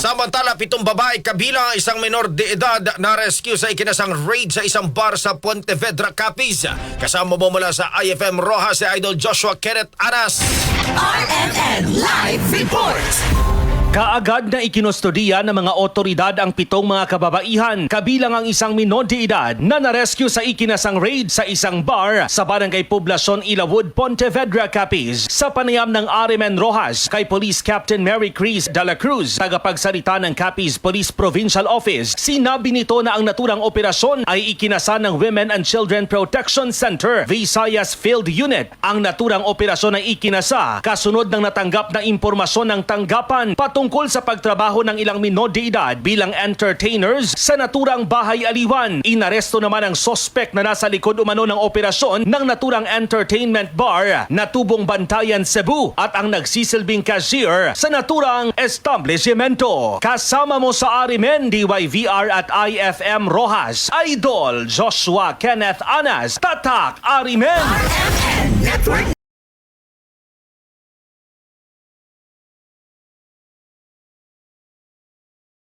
Samantala, pitong babae kabilang ang isang minor de edad na rescue sa ikinasang raid sa isang bar sa Pontevedra, Capiz. Kasama mo mula sa IFM Roja si Idol Joshua Kenneth Aras. RMN Live Report. Kaagad na ikinustodiya ng mga otoridad ang pitong mga kababaihan, kabilang ang isang minor de edad na narescue sa ikinasang raid sa isang bar sa Barangay Poblacion Ilawood, Pontevedra, Capiz. Sa panayam ng Arimen Rojas kay Police Captain Mary Cris de la Cruz, tagapagsalita ng Capiz Police Provincial Office, sinabi nito na ang naturang operasyon ay ikinasa ng Women and Children Protection Center, Visayas Field Unit. Ang naturang operasyon ay ikinasa kasunod ng natanggap na impormasyon ng tanggapan patungkol sa pagtrabaho ng ilang minor de edad bilang entertainers sa naturang bahay aliwan. Inaresto naman ang sospek na nasa likod umano ng operasyon ng naturang entertainment bar na tubong bantayan Cebu at ang nagsisilbing cashier sa naturang establishmento. Kasama mo sa Arimen, DYVR at IFM Rojas, Idol Joshua Kenneth Anas, Tatak Arimen! RMN Network